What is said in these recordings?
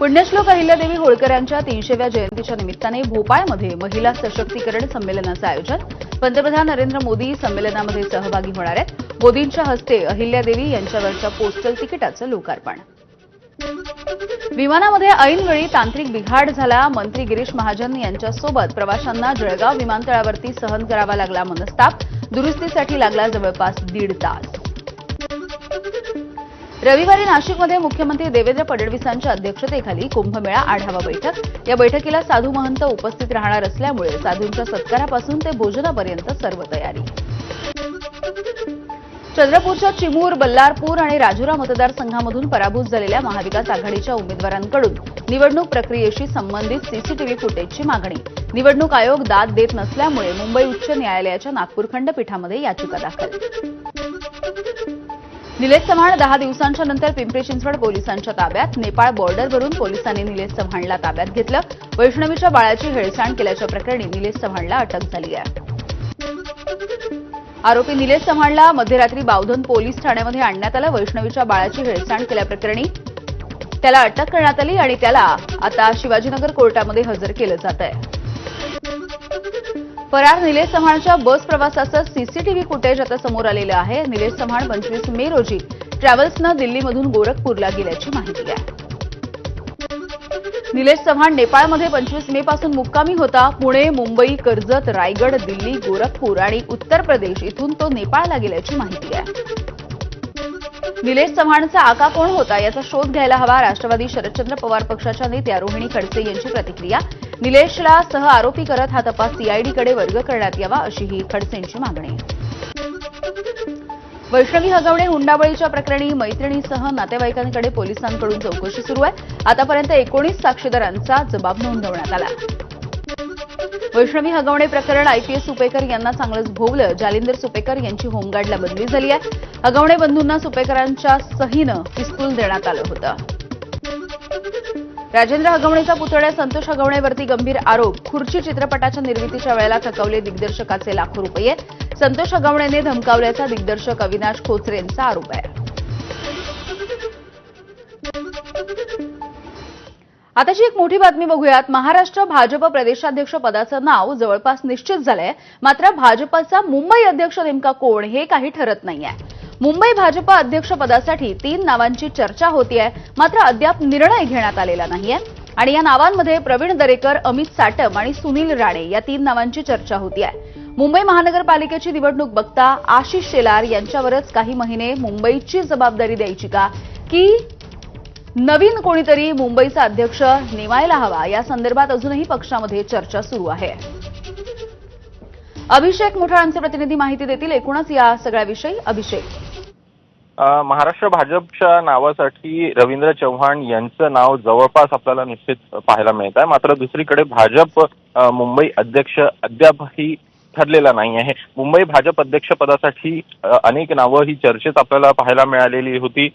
पुण्यश्लोक अहिल्यादेवी होळकर यांच्या तीनशेव्या जयंतीच्या निमित्ताने भोपाळमध्ये महिला सशक्तीकरण संमेलनाचं आयोजन. पंतप्रधान नरेंद्र मोदी संमेलनामध्ये सहभागी होणार आहेत. मोदींच्या हस्ते अहिल्यादेवी यांच्यावरच्या पोस्टल तिकिटाचं लोकार्पण. विमानामध्ये ऐनवेळी तांत्रिक बिघाड झाला. मंत्री गिरीश महाजन यांच्यासोबत प्रवाशांना जळगाव विमानतळावरती सहन करावा लागला मनस्ताप. दुरुस्तीसाठी लागला जवळपास दीड तास. रविवारी नाशिकमध्ये मुख्यमंत्री देवेंद्र फडणवीसांच्या अध्यक्षतेखाली कुंभमेळा आढावा बैठक. या बैठकीला साधू महंत उपस्थित राहणार असल्यामुळे साधूंच्या सत्कारापासून ते भोजनापर्यंत सर्व तयारी. चंद्रपूरच्या चिमूर बल्लारपूर आणि राजुरा मतदारसंघामधून पराभूत झालेल्या महाविकास आघाडीच्या उमेदवारांकडून निवडणूक प्रक्रियेशी संबंधित सीसीटीव्ही फुटेजची मागणी. निवडणूक आयोग दाद देत नसल्यामुळे मुंबई उच्च न्यायालयाच्या नागपूर खंडपीठामध्ये याचिका दाखल. निलेश चव्हाण दहा दिवसांच्या नंतर पिंपरी चिंचवड पोलिसांच्या ताब्यात. नेपाळ बॉर्डरवरून पोलिसांनी निलेश चव्हाणला ताब्यात घेतलं. वैष्णवीच्या बाळाची हेळसांड केल्याच्या प्रकरणी निलेश चव्हाणला अटक झाली आहे. आरोपी निलेश चव्हाणला मध्यरात्री बावधन पोलीस ठाण्यामध्ये आणण्यात आलं. वैष्णवीच्या बाळाची हेळसांड केल्याप्रकरणी त्याला अटक करण्यात आली आणि त्याला आता शिवाजीनगर कोर्टामध्ये हजर केलं जात आहे. फरार निलेश चव्हाणच्या बस प्रवासाचं सीसीटीव्ही फुटेज आता समोर आलेलं आहे. निलेश चव्हाण पंचवीस मे रोजी ट्रॅव्हल्सनं दिल्लीमधून गोरखपूरला गेल्याची माहिती आहे. निलेश चव्हाण नेपाळमध्ये पंचवीस मे पासून मुक्कामी होता. पुणे मुंबई कर्जत रायगड दिल्ली गोरखपूर आणि उत्तर प्रदेश इथून तो नेपाळला गेल्याची माहिती आहे. निलेश चव्हाणचा आका कोण होता याचा शोध घ्यायला हवा. राष्ट्रवादी शरदचंद्र पवार पक्षाच्या नेत्या रोहिणी खडसे यांची प्रतिक्रिया निलेशला सह आरोपी करत हा तपास सीआयडीकडे वर्ग करण्यात यावा अशीही खडसेंची मागणी. वैष्णवी हगवणे हुंडाबळीच्या प्रकरणी मैत्रिणीसह नातेवाईकांकडे पोलिसांकडून चौकशी सुरू आहे. आतापर्यंत एकोणीस साक्षीदारांचा जबाब नोंदवण्यात आला. वैष्णवी हगवणे प्रकरण आयपीएस सुपेकर यांना चांगलंच भोवलं. जालिंदर सुपेकर यांची होमगार्डला बदली झाली आहे. हगवणे बंधूंना सुपेकरांच्या सहीनं पिस्तूल देण्यात आलं होतं. राजेंद्र हगवणेचा पुतळ्या संतोष हगवणेवरती गंभीर आरोप. खुर्ची चित्रपटाच्या निर्मितीच्या वेळेला थकवले दिग्दर्शकाचे लाखो रुपये. संतोष हगवणेने धमकावल्याचा दिग्दर्शक अविनाश खोचरेंचा आरोप आहे. आताची एक मोठी बातमी बघूयात. महाराष्ट्र भाजप प्रदेशाध्यक्ष पदाचं नाव जवळपास निश्चित झालंय. मात्र भाजपचा मुंबई अध्यक्ष नेमका कोण हे काही ठरत नाहीये. मुंबई भाजप अध्यक्षपदासाठी तीन नावांची चर्चा होतीये. मात्र अद्याप निर्णय घेण्यात आलेला नाहीये. आणि या नावांमध्ये प्रवीण दरेकर अमित साटम आणि सुनील राणे या तीन नावांची चर्चा होती आहे मुंबई महानगरपालिकेची निवडणूक बघता आशिष शेलार यांच्यावरच काही महिने मुंबईची जबाबदारी द्यायची का? की नवीन कोणीतरी मुंबईचा अध्यक्ष नेमायला हवा? या संदर्भात अजूनही पक्षामध्ये चर्चा सुरू आहे. अभिषेक मुठाळांचे प्रतिनिधी माहिती देतील एकूणच या सगळ्याविषयी. अभिषेक. महाराष्ट्र भाजपच्या नावासाठी रवींद्र चव्हाण यांचं नाव जवळपास आपल्याला निश्चित पाहायला मिळत आहे मात्र दुसरीकडे भाजप मुंबई अध्यक्ष अद्यापही ठरलेला नाही आहे. मुंबई भाजप अध्यक्षपदासाठी पदासाठी अनेक नावं ही चर्चेत आपल्याला पाहायला मिळालेली होती.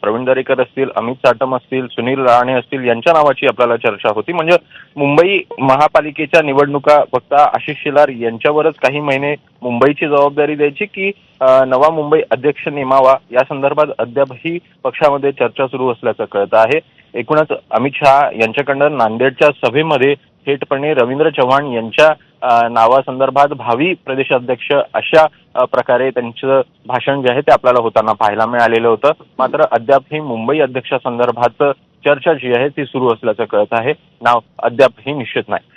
प्रवीण दरेकर असतील अमित साटम असतील सुनील राणे असतील यांच्या नावाची आपल्याला चर्चा होती. म्हणजे मुंबई महापालिकेच्या निवडणुका फक्त आशिष शेलार यांच्यावरच काही महिने मुंबईची जबाबदारी द्यायची की नवा मुंबई अध्यक्ष नेमावा. या संदर्भात अद्यापही पक्षामध्ये चर्चा सुरू असल्याचं कळतं आहे. एकूणच अमित शहा यांच्याकडनं नांदेडच्या सभेमध्ये थेटपणे रवींद्र चव्हाण यांच्या नावासंदर्भात भावी प्रदेशाध्यक्ष अशा प्रकारे त्यांचं भाषण जे आहे ते आपल्याला होताना पाहायला मिळालेलं होतं. मात्र अद्याप ही मुंबई अध्यक्षासंदर्भात चर्चा जी आहे ती सुरू असल्याचं कळत आहे. नाव अद्याप ही निश्चित नाही.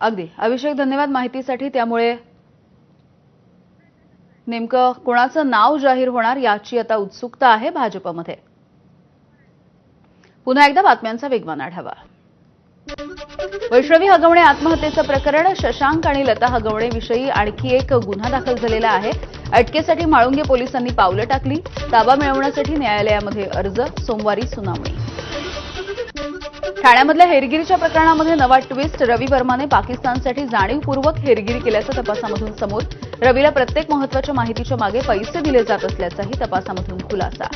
अगदी. अभिषेक धन्यवाद माहितीसाठी. त्यामुळे नेमकं कोणाचं नाव जाहीर होणार याची आता उत्सुकता आहे भाजपमध्ये. पुन्हा एकदा बातम्यांचा वेगवान आढावा. वैष्णवी हगवणे आत्महत्येचं प्रकरण शशांक आणि लता हगवणेविषयी आणखी एक गुन्हा दाखल झालेला आहे. अटकेसाठी माळुंगे पोलिसांनी पावलं टाकली. ताबा मिळवण्यासाठी न्यायालयामध्ये अर्ज सोमवारी सुनावणी. ठाण्यामधल्या हेरगिरीच्या प्रकरणामध्ये नवा ट्विस्ट रवी वर्माने पाकिस्तानसाठी जाणीवपूर्वक हेरगिरी केल्याचं तपासामधून समोर. रवीला प्रत्येक महत्त्वाच्या माहितीच्या मागे पैसे दिले जात असल्याचाही तपासामधून खुलासा.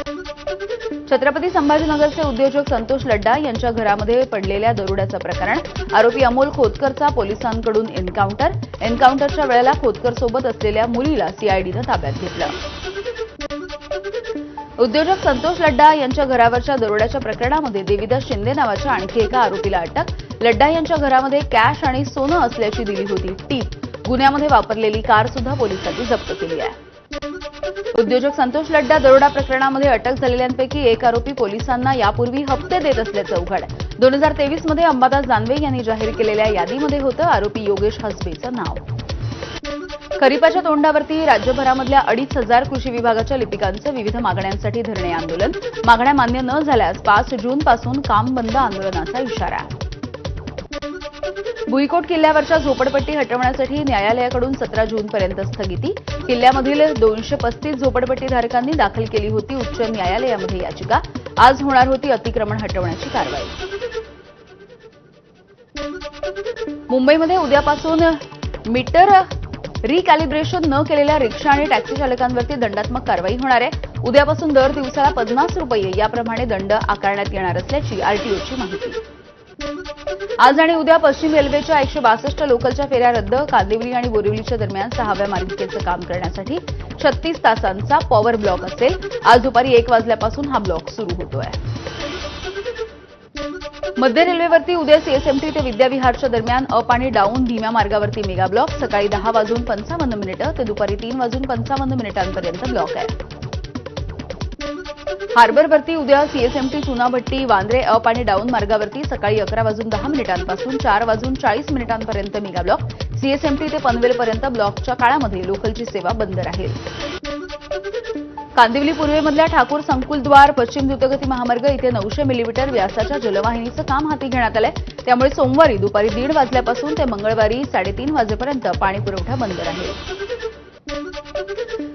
छत्रपती संभाजीनगरचे उद्योजक संतोष लड्डा यांच्या घरामध्ये पडलेल्या दरोड्याचं प्रकरण. आरोपी अमोल खोतकरचा पोलिसांकडून एन्काउंटर. एन्काउंटरच्या वेळेला खोतकर सोबत असलेल्या मुलीला सीआयडीनं ताब्यात घेतलं. उद्योजक संतोष लड्डा यांच्या घरावरच्या दरोड्याच्या प्रकरणामध्ये देविदास शिंदे नावाच्या आणखी एका आरोपीला अटक. लड्डा यांच्या घरामध्ये कॅश आणि सोनं असल्याची दिली होती टीप. गुन्ह्यामध्ये वापरलेली कार सुद्धा पोलिसांनी जप्त केली आहे. उद्योजक संतोष लड्डा दरोडा प्रकरणामध्ये अटक झालेल्यांपैकी एक आरोपी पोलिसांना यापूर्वी हप्ते देत असल्याचं उघड. दोन हजार तेवीसमध्ये अंबादास दानवे यांनी जाहीर केलेल्या यादीमध्ये होतं आरोपी योगेश हसबेचं नाव. खरीपाच्या तोंडावरती राज्यभरामधल्या अडीच हजार कृषी विभागाच्या लिपिकांचं विविध मागण्यांसाठी धरणे आंदोलन. मागण्या मान्य न झाल्यास पाच जून पासून काम बंद आंदोलनाचा इशारा. भुईकोट किल्ल्यावरच्या झोपडपट्टी हटवण्यासाठी न्यायालयाकडून सतरा जूनपर्यंत स्थगिती. किल्ल्यामधील दोनशे पस्तीस झोपडपट्टीधारकांनी दाखल केली होती उच्च न्यायालयामध्ये याचिका. आज होणार होती अतिक्रमण हटवण्याची कारवाई. मुंबईमध्ये उद्यापासून मीटर रिकॅलिब्रेशन न केलेल्या रिक्षा आणि टॅक्सी चालकांवरती दंडात्मक कारवाई होणार आहे. उद्यापासून दर दिवसाला पन्नास रुपये याप्रमाणे दंड आकारण्यात येणार असल्याची आरटीओची माहिती. आज आणि उद्या पश्चिम रेल्वेच्या एकशे बासष्ट लोकलच्या फेऱ्या रद्द कांदिवली आणि बोरिवलीच्या दरम्यान सहाव्या मार्गिकेचं काम करण्यासाठी छत्तीस तासांचा पॉवर ब्लॉक असेल. आज दुपारी एक वाजल्यापासून हा ब्लॉक सुरू होतोय. मध्य रेल्वेवरती उद्या सीएसएमटी ते विद्याविहारच्या दरम्यान अप आणि डाऊन धीम्या मार्गावरती मेगा ब्लॉक. सकाळी दहा वाजून पंचावन्न मिनिटं ते दुपारी तीन वाजून पंचावन्न मिनिटांपर्यंत ब्लॉक आहे. हार्बरवरती उद्या सीएसएमटी चुनाभट्टी वांद्रे अप आणि डाऊन मार्गावरती सकाळी अकरा वाजून दहा मिनिटांपासून चार वाजून चाळीस मिनिटांपर्यंत मेगा ब्लॉक. सीएसएमटी ते पनवेलपर्यंत ब्लॉकच्या काळामध्ये लोकलची सेवा बंद राहील. कांदिवली पूर्वेमधल्या ठाकूर संकुलद्वार पश्चिम द्रुतगती महामार्ग इथे नऊशे मिलीमीटर व्यासाच्या जलवाहिनीचं काम हाती घेण्यात आलंय. त्यामुळे सोमवारी दुपारी दीड वाजल्यापासून ते मंगळवारी साडेतीन वाजेपर्यंत पाणी पुरवठा बंद राहील.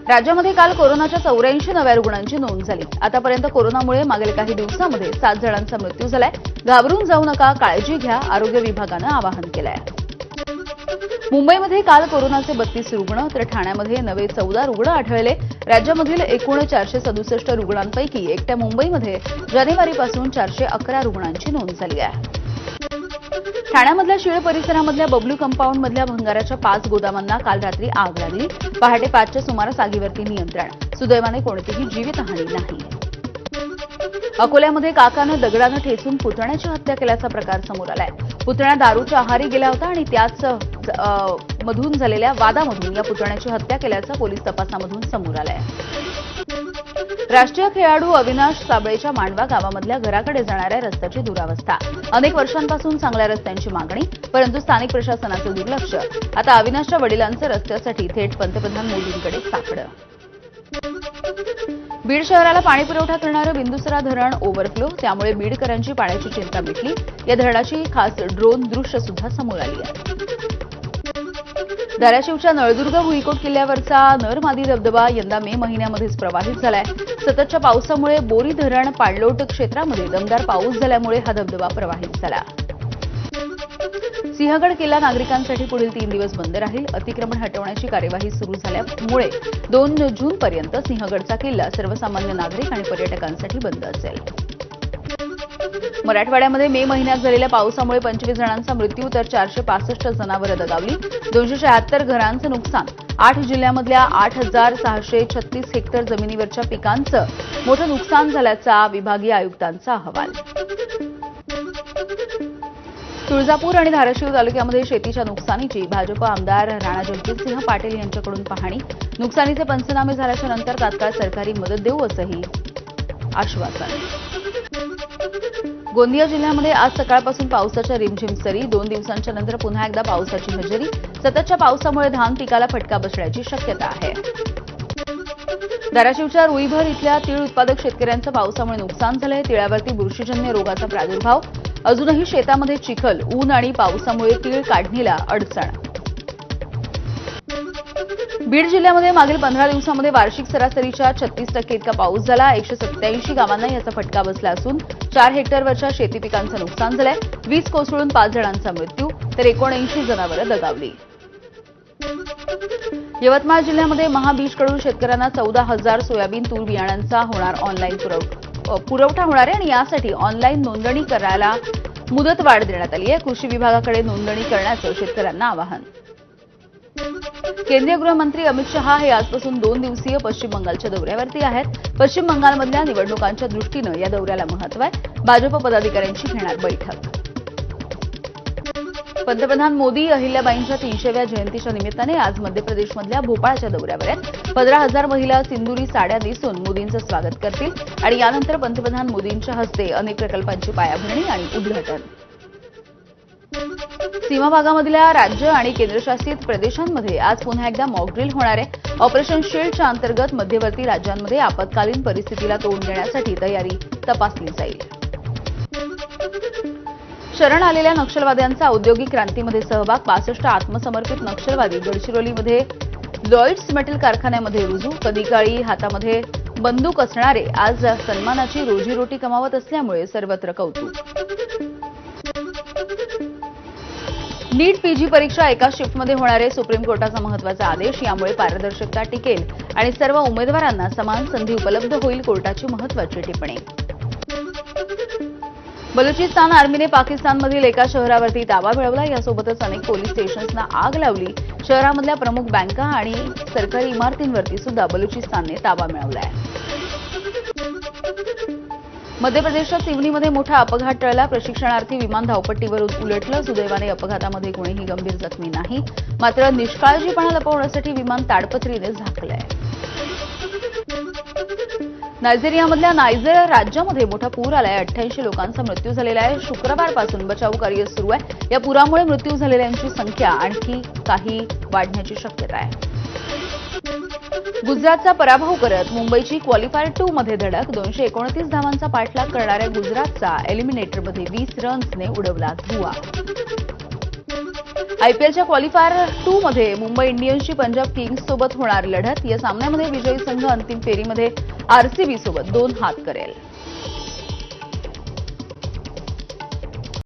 राज्यामध्ये काल कोरोनाच्या चौऱ्याऐंशी नव्या रुग्णांची नोंद झाली. आतापर्यंत कोरोनामुळे मागील काही दिवसांमध्ये सात जणांचा मृत्यू झालाय. घाबरून जाऊ नका काळजी घ्या आरोग्य विभागानं आवाहन केलंय. मुंबईमध्ये काल कोरोनाचे बत्तीस रुग्ण तर ठाण्यामध्ये नवे चौदा रुग्ण आढळले. राज्यामधील एकूण चारशे सदुसष्ट रुग्णांपैकी एकट्या मुंबईमध्ये जानेवारीपासून चारशे अकरा रुग्णांची नोंद झाली आहे. ठाण्यामधल्या शीळ परिसरामधल्या बबलू कंपाऊंडमधल्या भंगाराच्या पाच गोदामांना काल रात्री आग लागली. पहाटे पाचच्या सुमारास आगीवरती नियंत्रण. सुदैवाने कोणतीही जीवितहानी नाही. अकोल्यामध्ये काकानं दगडानं ठेचून पुतण्याची हत्या केल्याचा प्रकार समोर आलाय. पुतण्या दारूच्या आहारी गेला होता आणि त्याच मधून झालेल्या वादामधून या पुतण्याची हत्या केल्याचं पोलीस तपासामधून समोर आलंय. राष्ट्रीय खेळाडू अविनाश साबळेच्या मांडवा गावामधल्या घराकडे जाणाऱ्या रस्त्याची दुरावस्था. अनेक वर्षांपासून चांगल्या रस्त्यांची मागणी परंतु स्थानिक प्रशासनाचं दुर्लक्ष. आता अविनाशच्या वडिलांचं रस्त्यासाठी थेट पंतप्रधान मोदींकडे साकडं बीड शहराला पाणी पुरवठा करणारं बिंदुसरा धरण ओव्हरफ्लो त्यामुळे बीडकरांची पाण्याची चिंता मिटली. या धरणाची खास ड्रोन दृश्य सुद्धा समोर आली आहे. धाराशिवच्या नळदुर्ग भुईकोट किल्ल्यावरचा नरमादी धबधबा यंदा मे महिन्यामध्येच प्रवाहित झालाय. सततच्या पावसामुळे बोरी धरण पाणलोट क्षेत्रामध्ये दमदार पाऊस झाल्यामुळे हा धबधबा प्रवाहित झाला. सिंहगड किल्ला नागरिकांसाठी पुढील तीन दिवस बंद राहील. अतिक्रमण हटवण्याची कार्यवाही सुरू झाल्यामुळे दोन जूनपर्यंत सिंहगडचा किल्ला सर्वसामान्य नागरिक आणि पर्यटकांसाठी बंद असेल. मराठवाड्यामध्ये मे महिन्यात झालेल्या पावसामुळे पंचवीस जणांचा मृत्यू तर चारशे पासष्ट जनावरं दगावली. दोनशे शहात्तर घरांचं नुकसान. आठ जिल्ह्यामधल्या आठ हजार सहाशे छत्तीस हेक्टर जमिनीवरच्या पिकांचं मोठं नुकसान झाल्याचा विभागीय आयुक्तांचा अहवाल. तुळजापूर आणि धाराशिव तालुक्यामध्ये शेतीच्या नुकसानीची भाजप आमदार राणा जगजितसिंह पाटील यांच्याकडून पाहणी. नुकसानीचे पंचनामे झाल्याच्यानंतर तात्काळ सरकारी मदत देऊ असंही आश्वासन. गोंदिया जिल्ह्यामध्ये आज सकाळपासून पावसाच्या रिमझिम सरी दोन दिवसांच्या नंतर पुन्हा एकदा पावसाची हजेरी. सततच्या पावसामुळे धान पिकाला फटका बसण्याची शक्यता आहे. धाराशिवच्या रुईभर इथल्या तीळ उत्पादक शेतकऱ्यांचं पावसामुळे नुकसान झालंय. तिळावरती बुरशीजन्य रोगाचा प्रादुर्भाव. अजूनही शेतामध्ये चिखल ऊन आणि पावसामुळे तीळ काढणीला अडचण. बीड जिल्ह्यामध्ये मागील पंधरा दिवसामध्ये वार्षिक सरासरीच्या छत्तीस टक्के इतका पाऊस झाला. एकशे सत्याऐंशी गावांना याचा फटका बसला असून चार हेक्टरवरच्या शेती पिकांचं नुकसान झालंय. वीज कोसळून पाच जणांचा मृत्यू तर एकोणऐंशी जनावरं दगावली. यवतमाळ जिल्ह्यामध्ये महाबीजकडून शेतकऱ्यांना चौदा हजार सोयाबीन तूर बियाण्यांचा होणार ऑनलाईन पुरवठा होणार आहे आणि यासाठी ऑनलाईन नोंदणी करायला मुदतवाढ देण्यात आली आहे. कृषी विभागाकडे नोंदणी करण्याचं शेतकऱ्यांना आवाहन. केंद्रीय गृहमंत्री अमित शहा हे आजपासून दोन दिवसीय पश्चिम बंगालच्या दौऱ्यावरती आहेत. पश्चिम बंगालमधल्या निवडणुकांच्या दृष्टीनं या दौऱ्याला महत्त्व आहे. भाजप पदाधिकाऱ्यांची घेणार बैठक. पंतप्रधान मोदी अहिल्याबाईंच्या तीनशेव्या जयंतीच्या निमित्ताने आज मध्य प्रदेशमधल्या भोपाळच्या दौऱ्यावर आहेत. पंधरा हजार महिला सिंदुरी साड्या नेसून मोदींचं स्वागत करतील आणि यानंतर पंतप्रधान मोदींच्या हस्ते अनेक प्रकल्पांची पायाभरणी आणि उद्घाटन. सीमा भागामधल्या राज्य आणि केंद्रशासित प्रदेशांमध्ये आज पुन्हा एकदा मॉकड्रिल होणार आहे. ऑपरेशन शील्डच्या अंतर्गत मध्यवर्ती राज्यांमध्ये आपत्कालीन परिस्थितीला तोंड देण्यासाठी तयारी तपासली जाईल. शरण आलेल्या नक्षलवाद्यांचा औद्योगिक क्रांतीमध्ये सहभाग पासष्ट आत्मसमर्पित नक्षलवादी गडचिरोलीमध्ये लॉइड्स मेटल कारखान्यामध्ये रुजू कधी काळी हातामध्ये बंदूक असणारे आज सन्मानाची रोजीरोटी कमावत असल्यामुळे सर्वत्र कौतुक. नीट पीजी परीक्षा एका शिफ्टमध्ये होणारे सुप्रीम कोर्टाचा महत्त्वाचा आदेश यामुळे पारदर्शकता टिकेल आणि सर्व उमेदवारांना समान संधी उपलब्ध होईल कोर्टाची महत्वाची टिप्पणी. बलुचिस्तान आर्मीने पाकिस्तानमधील एका शहरावरती ताबा मिळवला. यासोबतच अनेक पोलीस स्टेशन्सना आग लावली. शहरामधल्या प्रमुख बँका आणि सरकारी इमारतींवरती सुद्धा बलुचिस्तानने ताबा मिळवला आहे मध्य प्रदेशच्या सिवनीमध्ये मोठा अपघात टळला. प्रशिक्षणार्थी विमान धावपट्टीवर उलटलं. सुदैवाने अपघातामध्ये कोणीही गंभीर जखमी नाही. मात्र निष्काळजीपणा लपवण्यासाठी विमान ताडपत्रीने झाकलंय. नायजेरियामधल्या नायजेर राज्यामध्ये मोठा पूर आलाय. अठ्ठ्याऐंशी लोकांचा मृत्यू झालेला आहे. शुक्रवारपासून बचाव कार्य सुरू आहे. या पुरामुळे मृत्यू झालेल्यांची संख्या आणखी काही वाढण्याची शक्यता आहे. गुजरातचा पराभव करत मुंबईची क्वालिफायर टू मध्ये धडक. दोनशे एकोणतीस धावांचा पाठलाग करणाऱ्या गुजरातचा एलिमिनेटरमध्ये वीस रन्सने उडवला धुवा. आयपीएलच्या क्वालिफायर टू मध्ये मुंबई इंडियन्सची पंजाब किंग्स सोबत होणार लढत. या सामन्यामध्ये विजयी संघ अंतिम फेरीमध्ये आरसीबी सोबत दोन हात करेल.